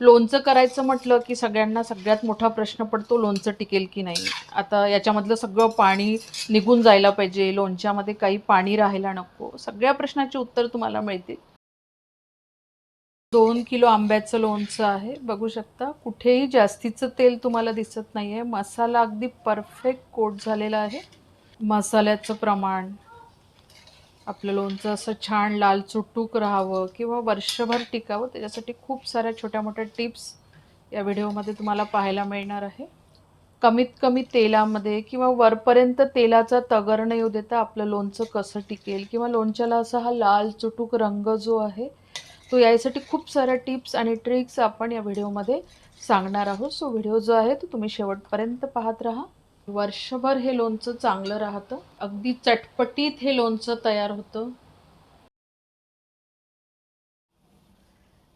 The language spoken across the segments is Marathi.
लोणचं करायचं म्हटलं की सगळ्यांना सगळ्यात मोठा प्रश्न पडतो लोणचं टिकेल की नाही? आता याच्यामधलं सगळं पाणी निघून जायला पाहिजे लोणच्यामध्ये काही पाणी राहायला नको. सगळ्या प्रश्नाची उत्तर तुम्हाला मिळतील. दोन किलो आंब्याचं लोणचं आहे. बघू शकता कुठेही जास्तीचं तेल तुम्हाला दिसत नाही आहे मसाला अगदी परफेक्ट कोट झालेला आहे. मसाल्याचं प्रमाण आपलं लोणचं असं छान लाल चुटूक राहावं किंवा वर्षभर टिकावं त्याच्यासाठी खूप साऱ्या छोट्या मोठ्या टिप्स या व्हिडिओमध्ये तुम्हाला पाहायला मिळणार आहे. कमीत कमी तेलामध्ये किंवा वरपर्यंत तेलाचा तगर न येऊ देता आपलं लोणचं कसं टिकेल किंवा लोणच्याला असा हा लाल चुटूक रंग जो आहे तो यायसाठी खूप साऱ्या टिप्स आणि ट्रिक्स आपण या व्हिडिओमध्ये सांगणार आहोत. सो व्हिडिओ जो आहे तो तुम्ही शेवटपर्यंत पाहत राहा. वर्षभर हे लोणचं चांगलं राहतं. अगदी चटपटीत हे लोणचं तयार होतं.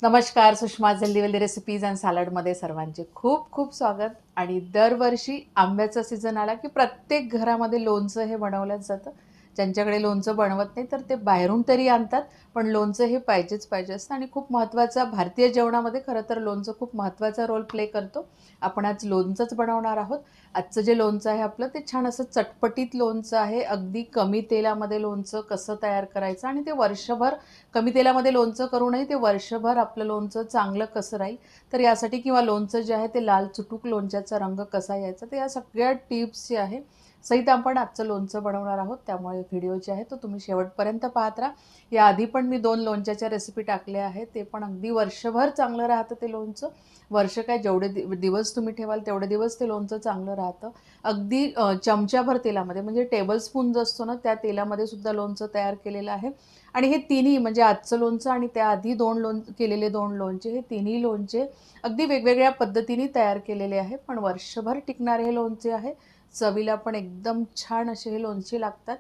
नमस्कार सुषमा जल्दीवल्दी रेसिपीज अँड सॅलडमध्ये सर्वांचे खूप खूप स्वागत. आणि दरवर्षी आंब्याचा सीझन आला की प्रत्येक घरामध्ये लोणचं हे बनवलंच जातं. ज्यांच्याकडे लोणचं बनवत नाही तर ते बाहेरून तरी आणतात. पण लोणचं हे पाहिजेच पाहिजे असतं. आणि खूप महत्त्वाचा भारतीय जेवणामध्ये खरं तर लोणचं खूप महत्त्वाचा रोल प्ले करतो. आपण आज लोणचंच बनवणार आहोत. आजचं जे लोणचं आहे आपलं ते छान असं चटपटीत लोणचं आहे. अगदी कमी तेलामध्ये लोणचं कसं तयार करायचं आणि ते वर्षभर कमी तेलामध्ये लोणचं करूनही ते वर्षभर आपलं लोणचं चांगलं कसं राहील. तर यासाठी किंवा लोणचं जे आहे ते लाल चुटूक लोणच्याचा रंग कसा यायचा तर या सगळ्या टिप्स जे आहे सहित आपण आजचं लोणचं बनवणार आहोत. त्यामुळे व्हिडिओ जे आहे तो तुम्ही शेवटपर्यंत पाहत राहा. याआधी पण मी दोन लोणच्याच्या रेसिपी टाकल्या आहेत. ते पण अगदी वर्षभर चांगलं राहतं ते लोणचं. वर्ष काय जेवढे दि दिवस तुम्ही ठेवाल तेवढे दिवस ते लोणचं चांगलं राहतं. अगदी चमच्याभर तेलामध्ये म्हणजे टेबल स्पून जो असतो ना त्या तेलामध्ये सुद्धा लोणचं तयार केलेलं आहे. आणि हे तिन्ही म्हणजे आजचं लोणचं आणि त्याआधी दोन लोण केलेले दोन लोणचे हे तिन्ही लोणचे अगदी वेगवेगळ्या पद्धतीने तयार केलेले आहे. पण वर्षभर टिकणारे हे लोणचे आहे. चवीला पण एकदम छान असे हे लोणचे लागतात.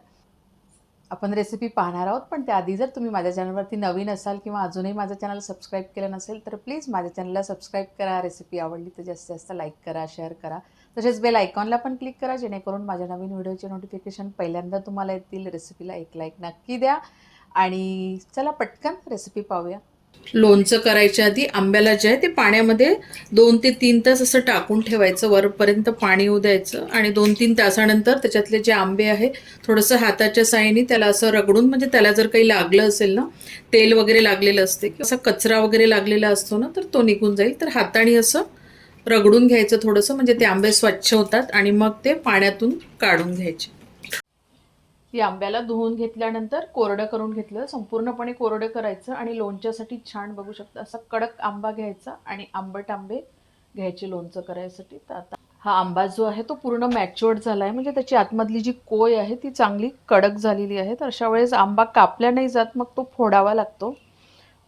आपण रेसिपी पाहणार आहोत पण त्याआधी जर तुम्ही माझ्या चॅनलवरती नवीन असाल किंवा अजूनही माझं चॅनल सबस्क्राईब केलं नसेल तर प्लीज माझ्या चॅनलला सबस्क्राईब करा. रेसिपी आवडली तर जास्तीत जास्त लाईक करा शेअर करा. तसेच बेल आयकॉनला पण क्लिक करा जेणेकरून माझ्या नवीन व्हिडिओचे नोटिफिकेशन पहिल्यांदा तुम्हाला येतील. रेसिपीला एक लाईक नक्की द्या. आणि चला पटकन रेसिपी पाहूया. लोणचं करायच्या आधी आंब्याला जे आहे ते पाण्यामध्ये दोन ते तीन तास असं टाकून ठेवायचं. वरपर्यंत पाणी येऊ द्यायचं आणि दोन तीन तासानंतर त्याच्यातले जे आंबे आहे थोडंसं हाताच्या साईने त्याला असं रगडून म्हणजे त्याला जर काही लागलं असेल ना तेल वगैरे लागलेलं असते किंवा असा कचरा वगैरे लागलेला असतो ना तर तो निघून जाईल. तर हाताने असं रगडून घ्यायचं थोडंसं म्हणजे ते आंबे स्वच्छ होतात आणि मग ते पाण्यातून काढून घ्यायचे. ती आंब्याला धुवून घेतल्यानंतर कोरडं करून घेतलं संपूर्णपणे कोरडं करायचं आणि लोणच्यासाठी छान बघू शकता असा कडक आंबा घ्यायचा आणि आंबट आंबे घ्यायचे लोणचं करायसाठी. तर आता हा आंबा जो आहे तो पूर्ण मॅच्युअर्ड झाला आहे म्हणजे त्याची आतमधली जी कोय आहे ती चांगली कडक झालेली आहे. तर अशा वेळेस आंबा कापल्या नाही जात मग तो फोडावा लागतो.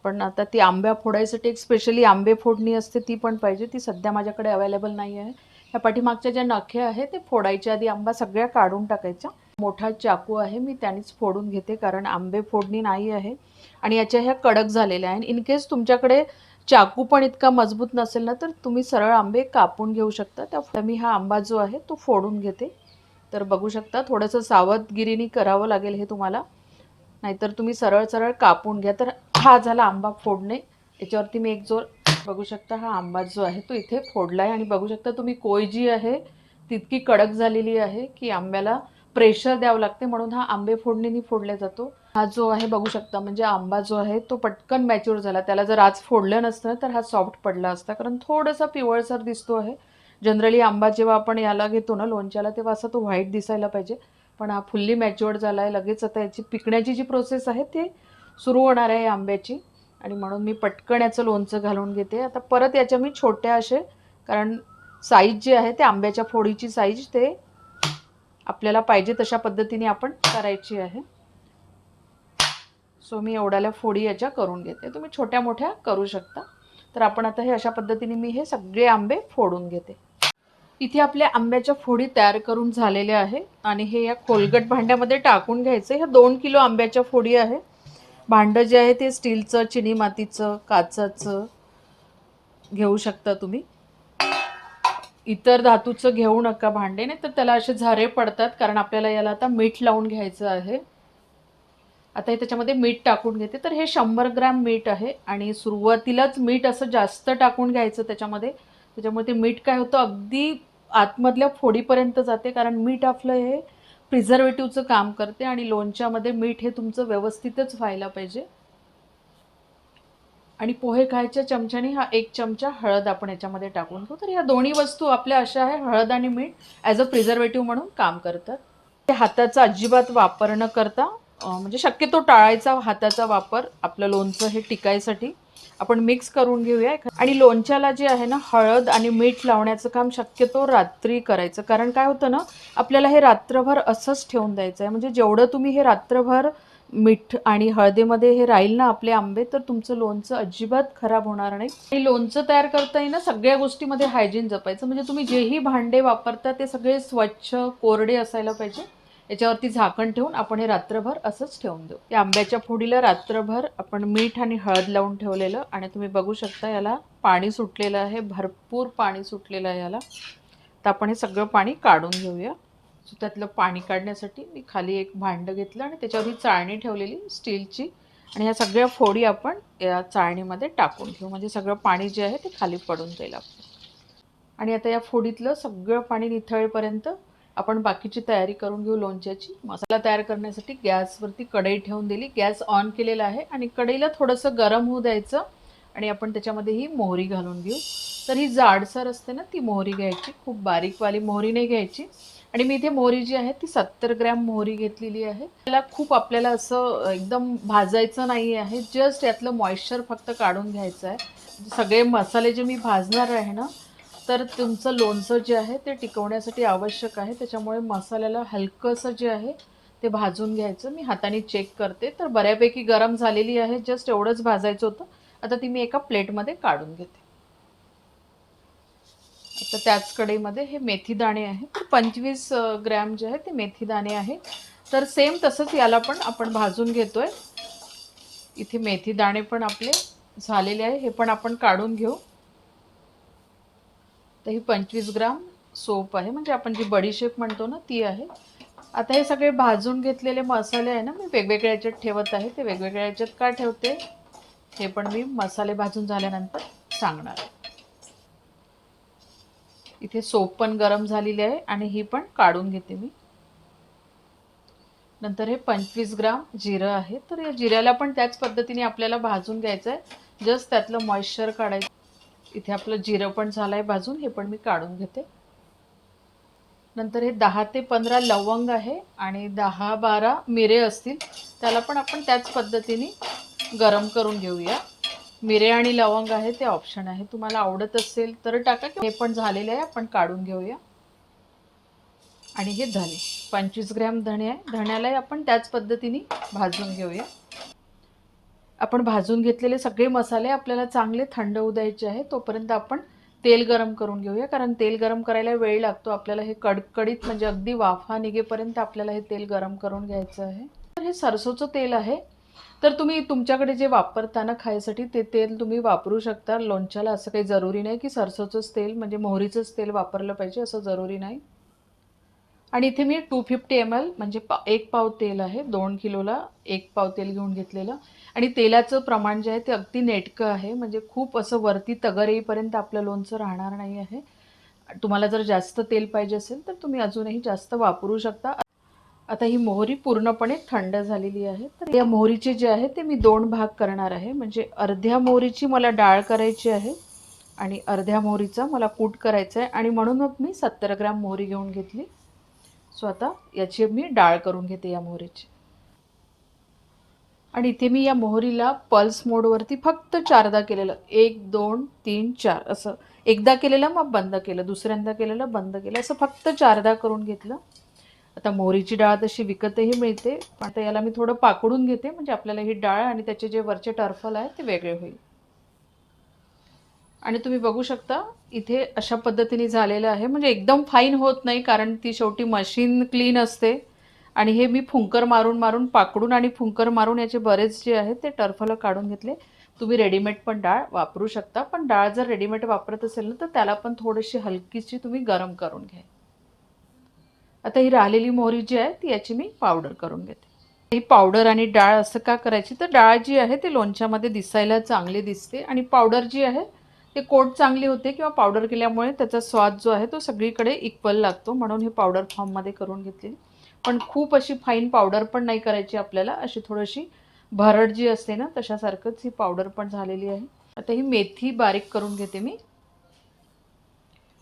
पण आता ती आंब्या फोडायसाठी एक स्पेशली आंबे फोडणी असते ती पण पाहिजे. ती सध्या माझ्याकडे अवेलेबल नाही आहे ह्या पाठीमागच्या ज्या नखे आहे ते फोडायच्या आधी आंबा सगळ्या काढून टाकायच्या. मोठा चाकू आहे मी त्यानेच फोडून घेते कारण आंबे फोडणी नाही आहे. आणि याच्या ह्या कडक झालेल्या आहे इन केस तुमच्याकडे चाकू पण इतका मजबूत नसेल ना तर तुम्ही सरळ आंबे कापून घेऊ शकता. त्या मी हा आंबा जो आहे तो फोडून घेते. तर बघू शकता थोडंसं सावधगिरीने करावं लागेल हे तुम्हाला. नाहीतर तुम्ही सरळ सरळ कापून घ्या. तर हा झाला आंबा फोडणे. याच्यावरती मी एक जोर बघू शकता हा आंबा जो आहे तो इथे फोडला आहे आणि बघू शकता तुम्ही कोय जी आहे तितकी कडक झालेली आहे की आंब्याला प्रेशर द्यावं लागते म्हणून हा आंबे फोडणीने फोडला जातो. हा जो आहे बघू शकता म्हणजे आंबा जो आहे तो पटकन मॅच्युअर झाला. त्याला जर आज फोडलं नसतं तर हा सॉफ्ट पडला असता. कारण थोडासा पिवळसर दिसतो आहे. जनरली आंबा जेव्हा आपण याला घेतो ना लोणच्याला तेव्हा असा तो व्हाईट दिसायला पाहिजे. पण हा फुल्ली मॅच्युअर्ड झाला आहे लगेच आता याची पिकण्याची जी प्रोसेस आहे ती सुरू होणार आहे आंब्याची. आणि म्हणून मी पटकन याचं लोणचं घालून घेते. आता परत याच्या मी छोट्या असे कारण साईज जी आहे ते आंब्याच्या फोडीची साईज ते आपल्याला पाहिजे तशा पद्धतीने आपण करायची आहे. सो मी एवढ्याला फोडी याच्या करून घेते. तुम्ही छोट्या मोठ्या करू शकता. तर आपण आता हे अशा पद्धतीने मी हे सगळे आंबे फोडून घेते. इथे आपल्या आंब्याच्या फोडी तयार करून झालेल्या आहे. आणि हे या खोलगट भांड्यामध्ये टाकून घ्यायचं. ह्या दोन किलो आंब्याच्या फोडी आहे. भांडं जे आहे ते स्टीलचं चिनी मातीचं काचाचं घेऊ शकता तुम्ही. इतर धातूचं घेऊ नका भांडे नाही तर त्याला असे झारे पडतात कारण आपल्याला याला आता मीठ लावून घ्यायचं आहे. आता हे त्याच्यामध्ये मीठ टाकून घेते. तर हे शंभर ग्रॅम मीठ आहे आणि सुरुवातीलाच मीठ असं जास्त टाकून घ्यायचं त्याच्यामध्ये. त्याच्यामुळे ते मीठ काय होतं अगदी आतमधल्या फोडीपर्यंत जाते कारण मीठ आपलं हे प्रिझर्वेटिव्हचं काम करते आणि लोणच्यामध्ये मीठ हे तुमचं व्यवस्थितच व्हायला पाहिजे. आणि पोहे खायच्या चमच्याने हा एक चमचा हळद आपण याच्यामध्ये टाकून घेऊ. तर ह्या दोन्ही वस्तू आपल्या अशा आहे हळद आणि मीठ ॲज अ प्रिझर्वेटिव्ह म्हणून काम करतात. ते हाताचा अजिबात वापर न करता म्हणजे शक्यतो टाळायचा हाताचा वापर आपलं लोणचं हे टिकायसाठी आपण मिक्स करून घेऊया. आणि लोणच्याला जे आहे ना हळद आणि मीठ लावण्याचं काम शक्यतो रात्री करायचं. कारण काय होतं ना आपल्याला हे रात्रभर असंच ठेवून द्यायचं आहे. म्हणजे जेवढं तुम्ही हे रात्रभर मीठ आणि हळदीमध्ये हे राहील ना आपले आंबे तर तुमचं लोणचं अजिबात खराब होणार नाही. आणि लोणचं तयार करता ना सगळ्या गोष्टीमध्ये हायजीन जपायचं. म्हणजे तुम्ही जेही भांडे वापरता ते सगळे स्वच्छ कोरडे असायला पाहिजे. याच्यावरती झाकण ठेवून आपण हे रात्रभर असंच ठेवून देऊ. या आंब्याच्या फोडीला रात्रभर आपण मीठ आणि हळद लावून ठेवलेलं. आणि तुम्ही बघू शकता याला पाणी सुटलेलं आहे भरपूर पाणी सुटलेलं आहे याला. तर आपण हे सगळं पाणी काढून घेऊया. सो त्यातलं पाणी काढण्यासाठी मी खाली एक भांडं घेतलं आणि त्याच्यावर ही चाळणी ठेवलेली स्टीलची. आणि ह्या सगळ्या फोडी आपण या चाळणीमध्ये टाकून घेऊ. म्हणजे सगळं पाणी जे आहे ते खाली पडून जाईल आपलं. आणि आता या फोडीतलं सगळं पाणी निथळेपर्यंत आपण बाकीची तयारी करून घेऊ लोणच्याची. मसाला तयार करण्यासाठी गॅसवरती कढई ठेवून दिली. गॅस ऑन केलेला आहे आणि कढईला थोडंसं गरम होऊ द्यायचं आणि आपण त्याच्यामध्ये ही मोहरी घालून घेऊ. तर ही जाडसर असते ना ती मोहरी घ्यायची. खूप बारीकवाली मोहरी नाही घ्यायची. आणि मी इथे मोहरी जी आहे ती सत्तर ग्रॅम मोहरी घेतलेली आहे. त्याला खूप आपल्याला असं एकदम भाजायचं नाही आहे जस्ट यातलं मॉइश्चर फक्त काढून घ्यायचं आहे. म्हणजे सगळे मसाले जे मी भाजणार आहे ना तर तुमचं लोणचं जे आहे ते टिकवण्यासाठी आवश्यक आहे. त्याच्यामुळे मसाल्याला हलकंसं जे आहे ते भाजून घ्यायचं. मी हाताने चेक करते. तर बऱ्यापैकी गरम झालेली आहे जस्ट एवढंच भाजायचं होतं. आता ती मी एका प्लेटमध्ये काढून घेते. आता त्याच कढईमध्ये हे मेथी दाणे आहे. तर पंचवीस ग्रॅम जे आहे ते मेथी दाणे आहे. तर सेम तसंच याला पण आपण भाजून घेतोय. इथे मेथी दाणे पण आपले झालेले आहे. हे पण आपण काढून घेऊ. तर ही पंचवीस ग्राम सोप आहे. म्हणजे आपण जी बडीशेप म्हणतो ना ती आहे. आता हे सगळे भाजून घेतलेले मसाले आहे ना मी वेगवेगळ्या याच्यात ठेवत आहे. ते वेगवेगळ्या याच्यात का ठेवते? हे पण मी मसाले भाजून झाल्यानंतर सांगणार आहे. इथे सोप पण गरम झालेली आहे आणि ही पण काढून घेते मी. नंतर हे पंचवीस ग्राम जिरं आहे. तर या जिऱ्याला पण त्याच पद्धतीने आपल्याला भाजून घ्यायचं आहे जस्ट त्यातलं मॉइश्चर काढायचं. इथे आपलं जिरं पण झालं आहे भाजून हे पण मी काढून घेते. नंतर हे दहा ते पंधरा लवंग आहे आणि दहा बारा मिरे असतील त्याला पण आपण त्याच पद्धतीने गरम करून घेऊया. मिरे आणि लवंग आहे ते ऑप्शन आहे. तुम्हाला आवडत असेल तर टाका हे पण झालेलं आहे आपण काढून घेऊया. आणि हे धणे पंचवीस ग्रॅम धणे आहे. धण्यालाही आपण त्याच पद्धतीने भाजून घेऊया. आपण भाजून घेतलेले सगळे मसाले आपल्याला चांगले थंड होऊ द्यायचे आहे तोपर्यंत आपण तेल गरम करून घेऊया. कारण तेल गरम करायला वेळ लागतो. आपल्याला हे कडकडीत म्हणजे अगदी वाफा निघेपर्यंत आपल्याला हे तेल गरम करून घ्यायचं आहे. तर हे सरसोचं तेल आहे. तर तुम्ही तुमच्याकडे जे वापरताना खायसाठी ते तेल तुम्ही वापरू शकता. लोणच्याला असं काही जरुरी नाही की सरसोचंच तेल म्हणजे मोहरीचंच तेल वापरलं पाहिजे असं जरुरी नाही. आणि इथे मी टू फिफ्टी एम एल म्हणजे पा एक पाव तेल आहे दोन किलोला एक पाव तेल घेऊन घेतलेलं. आणि तेलाचं प्रमाण जे आहे ते अगदी नेटकं आहे म्हणजे खूप असं वरती तगर येईपर्यंत आपलं लोणचं राहणार नाही आहे. तुम्हाला जर जास्त तेल पाहिजे असेल तर तुम्ही अजूनही जास्त वापरू शकता. आता ही मोहरी पूर्णपणे थंड झालेली आहे. तर या मोहरीचे जे आहे ते मी दोन भाग करणार आहे. म्हणजे अर्ध्या मोहरीची मला डाळ करायची आहे आणि अर्ध्या मोहरीचा मला कूट करायचा आहे आणि म्हणून मग मी सत्तर ग्रॅम मोहरी घेऊन घेतली. सो आता याची मी डाळ करून घेते या मोहरीची. आणि इथे मी या मोहरीला पल्स मोडवरती फक्त चारदा केलेलं. एक दोन तीन चार असं. एकदा केलेलं मग बंद केलं. दुसऱ्यांदा केलेलं बंद केलं. असं फक्त चारदा करून घेतलं. आता मोहरीची डाळ तशी विकतही मिळते. पण आता याला मी थोडं पाकडून घेते. म्हणजे आपल्याला ही डाळ आणि त्याचे जे वरचे टर्फल आहे ते वेगळे होईल. आणि तुम्ही बघू शकता इथे अशा पद्धतीने झालेलं आहे. म्हणजे एकदम फाईन होत नाही कारण ती शेवटी मशीन क्लीन असते. आणि हे मी फुंकर मारून मारून पाकडून आणि फुंकर मारून याचे बरेच जे आहेत ते टर्फलं काढून घेतले. तुम्ही रेडीमेड पण डाळ वापरू शकता. पण डाळ जर रेडीमेड वापरत असेल ना तर त्याला पण थोडीशी हलकीशी तुम्ही गरम करून घ्या. आता ही राहिलेली मोहरी जी आहे ती याची मी पावडर करून घेते. ही पावडर आणि डाळ असं का करायची? तर डाळ जी आहे ते लोणच्यामध्ये दिसायला चांगली दिसते आणि पावडर जी आहे ते कोट चांगली होते किंवा पावडर केल्यामुळे त्याचा स्वाद जो आहे तो सगळीकडे इक्वल लागतो. म्हणून हे पावडर फॉर्ममध्ये करून घेतलेली. पण खूप अशी फाईन पावडर पण नाही करायची आपल्याला. अशी थोडीशी भरड जी असते ना तशासारखंच ही पावडर पण झालेली आहे. आता ही मेथी बारीक करून घेते मी.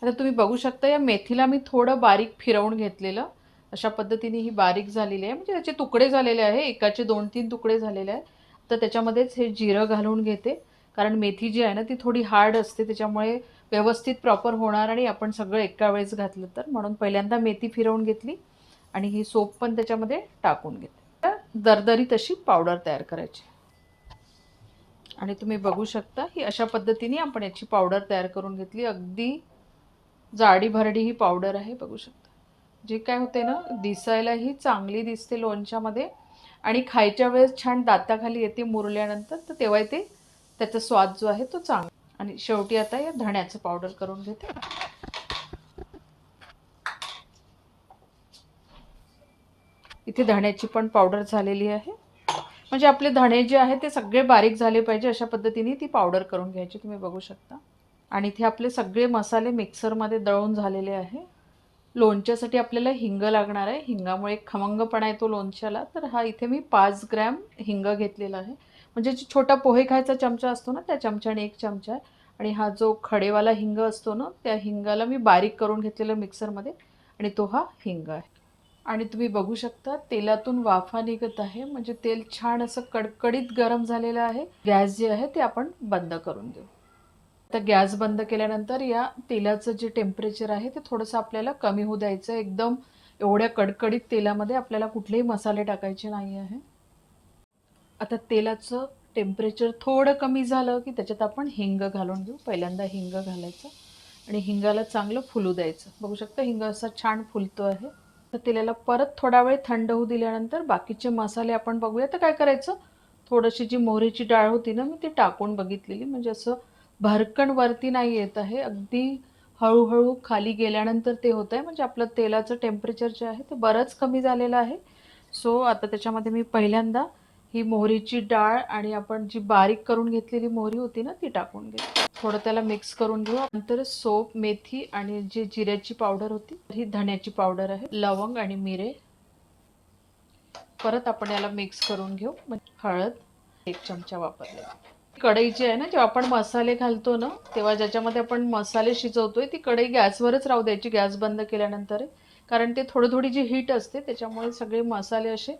आता तुम्ही बघू शकता या मेथीला मी थोडं बारीक फिरवून घेतलेलं. अशा पद्धतीने ही बारीक झालेली आहे. म्हणजे त्याचे तुकडे झालेले आहे. एकाचे दोन तीन तुकडे झालेले आहेत. तर त्याच्यामध्येच हे जिरं घालून घेते. कारण मेथी जी आहे ना ती थोडी हार्ड असते. त्याच्यामुळे व्यवस्थित प्रॉपर होणार आणि आपण सगळं एका वेळेस घातलं तर. म्हणून पहिल्यांदा मेथी फिरवून घेतली आणि ही सोप पण त्याच्यामध्ये टाकून घेते. तर दरदरी तशी पावडर तयार करायची. आणि तुम्ही बघू शकता ही अशा पद्धतीने आपण याची पावडर तयार करून घेतली. अगदी जाडी भरडी ही पावडर आहे बघू शकता. जे काय होते ना दिसायलाही चांगली दिसते लोणच्यामध्ये. आणि खायच्या वेळेस छान दाताखाली येते मुरल्यानंतर तर तेव्हा ते त्याचा स्वाद जो आहे तो चांगला. आणि शेवटी आता या धण्याचं पावडर करून घेते. इथे धण्याची पण पावडर झालेली आहे. म्हणजे आपले धणे जे आहे ते सगळे बारीक झाले पाहिजे अशा पद्धतीने ती पावडर करून घ्यायची तुम्ही बघू शकता. आणि इथे आपले सगळे मसाले मिक्सरमध्ये दळून झालेले आहे. लोणच्यासाठी आपल्याला हिंग लागणार आहे. हिंगामुळे एक खमंगपणा येतो लोणच्याला. तर हा इथे मी पाच ग्रॅम हिंग घेतलेला आहे. म्हणजे जो छोटा पोहे खायचा चमचा असतो ना त्या चमच्याने एक चमचा आहे. आणि हा जो खडेवाला हिंग असतो ना त्या हिंगाला मी बारीक करून घेतलेलं मिक्सरमध्ये. आणि तो हा हिंग आहे. आणि तुम्ही बघू शकता तेलातून वाफा निघत आहे. म्हणजे तेल छान असं कडकडीत गरम झालेलं आहे. गॅस जे आहे ते आपण बंद करून देऊ. आता गॅस बंद केल्यानंतर या तेलाचं जे टेम्परेचर आहे ते थोडंसं आपल्याला कमी होऊ द्यायचं. एकदम एवढ्या कडकडीत तेलामध्ये आपल्याला कुठलेही मसाले टाकायचे नाही आहे. आता तेलाचं टेम्परेचर थोडं कमी झालं की त्याच्यात आपण हिंग घालून घेऊ. पहिल्यांदा हिंग घालायचं आणि हिंगाला चांगलं फुलू द्यायचं. बघू शकता हिंग असा छान फुलतो आहे. तर तेलाला परत थोडा वेळ थंड होऊ दिल्यानंतर बाकीचे मसाले आपण बघूया. तर काय करायचं? थोडीशी जी मोहरीची डाळ होती ना मी ती टाकून बघितलेली. म्हणजे असं भरकण वरती नाही येत आहे. अगदी हळूहळू खाली गेल्यानंतर ते होत आहे म्हणजे आपलं तेलाचं टेम्परेचर जे आहे ते बरंच कमी झालेलं आहे. सो आता त्याच्यामध्ये मी पहिल्यांदा ही मोहरीची डाळ आणि आपण जी बारीक करून घेतलेली मोहरी होती ना ती टाकून घेऊ थोडं त्याला मिक्स करून घेऊ. नंतर सोप मेथी आणि जी जिऱ्याची पावडर होती ही धण्याची पावडर आहे. लवंग आणि मिरे. परत आपण याला मिक्स करून घेऊ. म्हणजे हळद एक चमचा वापरलेला. कढई जी आहे ना जेव्हा आपण मसाले घालतो ना तेव्हा ज्याच्यामध्ये आपण मसाले शिजवतोय ती कढई गॅसवरच राहू द्यायची गॅस बंद केल्यानंतर कारण ते थोडी थोडी जी हीट असते त्याच्यामुळे सगळे मसाले असे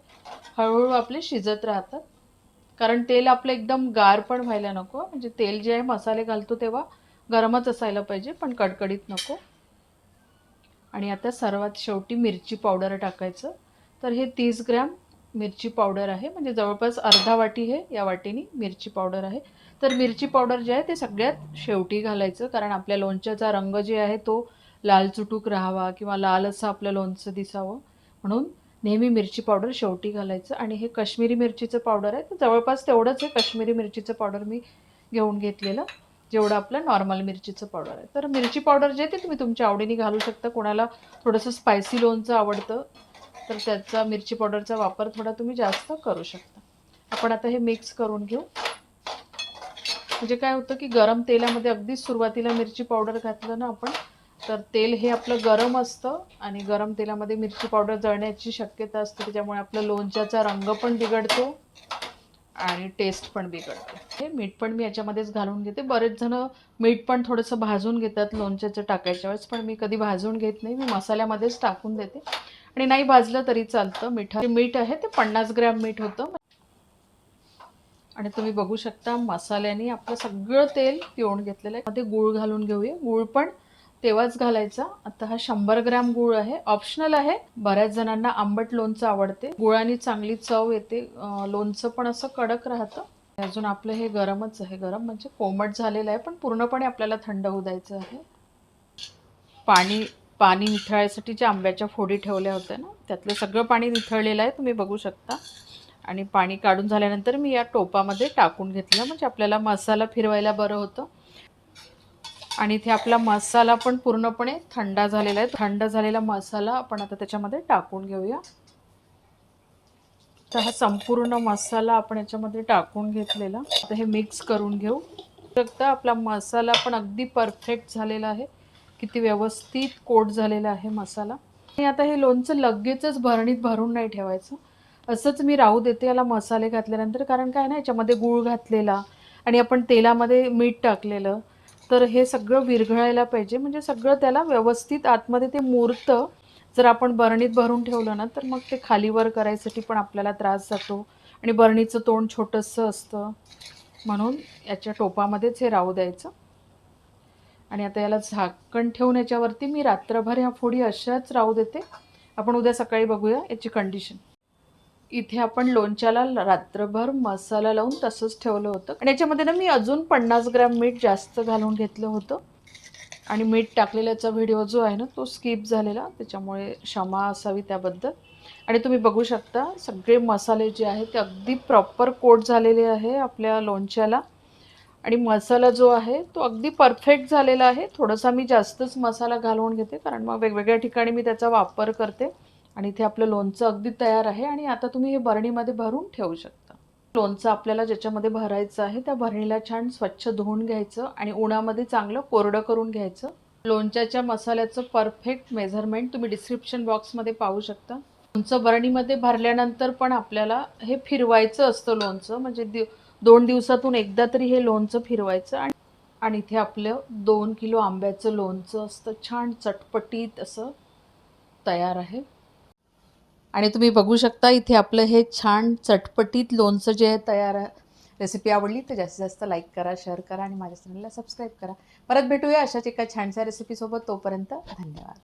हळूहळू आपले शिजत राहतात. कारण तेल आपलं एकदम गार पण व्हायला नको म्हणजे तेल जे आहे मसाले घालतो तेव्हा गरमच असायला पाहिजे पण कडकडीत नको. आणि आता सर्वात शेवटी मिरची पावडर टाकायचं. तर हे तीस ग्रॅम मिरची पावडर आहे. म्हणजे जवळपास अर्धा वाटी हे या वाटीनी मिरची पावडर आहे. तर मिरची पावडर जे आहे ते सगळ्यात शेवटी घालायचं. कारण आपल्या लोणच्याचा रंग जे आहे तो लाल चुटूक राहावा किंवा लाल असं आपलं लोणचं दिसावं. म्हणून नेहमी मिरची पावडर शेवटी घालायचं. आणि हे काश्मीरी मिरचीचं पावडर आहे. तर जवळपास तेवढंच हे काश्मीरी मिरचीचं पावडर मी घेऊन घेतलेलं. जेवढं आपलं नॉर्मल मिरचीचं पावडर आहे. तर मिरची पावडर जे आहे ते तुम्ही तुमच्या आवडीने घालू शकता. कोणाला थोडंसं स्पायसी लोणचं आवडतं. तर त्याचा मिरची पावडरचा वापर थोडा तुम्ही जास्त करू शकता. आपण आता हे मिक्स करून घेऊ. म्हणजे काय होतं की गरम तेलामध्ये अगदीच सुरुवातीला मिरची पावडर घातलं ना आपण तर तेल हे आपलं गरम असतं आणि गरम तेलामध्ये मिरची पावडर जळण्याची शक्यता असते. त्याच्यामुळे आपलं लोणच्याचा रंग पण बिघडतो आणि टेस्ट पण बिघडते. हे मीठ पण मी याच्यामध्येच घालून घेते. बरेच जण मीठ पण थोडंसं भाजून घेतात. लोणच्याचं टाकायच्या वेळेस पण मी कधी भाजून घेत नाही. मी मसाल्यामध्येच टाकून देते. आणि नाही भाजलं तरी चालतं. मिठा मीठ आहे ते पन्नास ग्रॅम मीठ होतं. आणि तुम्ही बघू शकता मसाल्याने आपलं सगळं तेल पिळून घेतलेलं आहे. मध्ये गूळ घालून घेऊया. गूळ पण तेव्हाच घालायचा. आता हा शंभर ग्रॅम गूळ आहे. ऑप्शनल आहे. बऱ्याच जणांना आंबट लोणचं आवडते. गुळाने चांगली चव येते. लोणचं पण असं कडक राहतं. अजून आपलं हे गरमच आहे. गरम म्हणजे कोमट झालेलं आहे पण पूर्णपणे आपल्याला थंड होऊ द्यायचं आहे. पाणी पाणी निथळायसाठी ज्या आंब्याच्या फोडी ठेवल्या होत्या ना त्यातलं सगळं पाणी निथळलेलं आहे तुम्ही बघू शकता. आणि पाणी काढून झाल्यानंतर मी या टोपामध्ये टाकून घेतलं म्हणजे आपल्याला मसाला फिरवायला बरं होतं. आणि इथे आपला मसाला पण पूर्णपणे थंड झालेला आहे. थंड झालेला मसाला आपण आता त्याच्यामध्ये टाकून घेऊया. तर हा संपूर्ण मसाला आपण याच्यामध्ये टाकून घेतलेला. आता हे मिक्स करून घेऊ. शकता आपला मसाला पण अगदी परफेक्ट झालेला आहे. किती व्यवस्थित कोट झालेला आहे मसाला. आणि आता हे लोणचं लगेचच भरणीत भरून नाही ठेवायचं. असंच मी राहू देते याला मसाले घातल्यानंतर. कारण काय ना याच्यामध्ये गूळ घातलेला आणि आपण तेलामध्ये मीठ टाकलेलं. तर हे सगळं विरघळायला पाहिजे. म्हणजे सगळं त्याला व्यवस्थित आतमध्ये ते मुरतं. जर आपण बरणीत भरून ठेवलं ना तर मग ते खालीवर करायसाठी पण आपल्याला त्रास जातो. आणि बरणीचं तोंड छोटंसं असतं. म्हणून याच्या टोपामध्येच हे राहू द्यायचं. आणि आता याला झाकण ठेवून याच्यावरती मी रात्रभर ह्या फोडी अशाच राहू देते. आपण उद्या सकाळी बघूया याची कंडिशन इथे आपण लोणच्याला रात्रभर मसाला लावून तसंच ठेवलं होतं. आणि याच्यामध्ये ना मी अजून पन्नास ग्रॅम मीठ जास्त घालून घेतलं होतं. आणि मीठ टाकलेल्याचा व्हिडिओ जो आहे ना तो स्किप झालेला. त्याच्यामुळे क्षमा असावी त्याबद्दल. आणि तुम्ही बघू शकता सगळे मसाले जे आहेत ते अगदी प्रॉपर कोट झालेले आहे आपल्या लोणच्याला. आणि मसाला जो आहे तो अगदी परफेक्ट झालेला आहे. थोडासा मी जास्तच मसाला घालवून घेते कारण मग वेगवेगळ्या ठिकाणी मी त्याचा वापर करते आणि इथे आपलं लोणचं अगदी तयार आहे आणि आता तुम्ही हे बरणीमध्ये भरून ठेवू शकता. लोणचं आपल्याला ज्याच्यामध्ये भरायचं आहे त्या भरणीला छान स्वच्छ धुवून घ्यायचं आणि उन्हामध्ये चांगलं कोरडं करून घ्यायचं. लोणच्याच्या मसाल्याचं परफेक्ट मेझरमेंट तुम्ही डिस्क्रिप्शन बॉक्समध्ये पाहू शकता. लोणचं बरणीमध्ये भरल्यानंतर पण आपल्याला हे फिरवायचं असतं लोणचं म्हणजे दि दोन दिवसातून एकदा तरी हे लोणचं फिरवायचं आणि आणि इथे आपलं दोन किलो आंब्याचं लोणचं असतं. छान चटपटीत असं तयार आहे. आणि तुम्ही बघू शकता इथे आपलं हे छान चटपटीत लोणचं जे आहे तयार रेसिपी आवडली तर जास्तीत जास्त लाईक करा शेअर करा आणि माझ्या चॅनलला सबस्क्राईब करा. परत भेटूया अशाच एका छानशा रेसिपीसोबत तोपर्यंत धन्यवाद.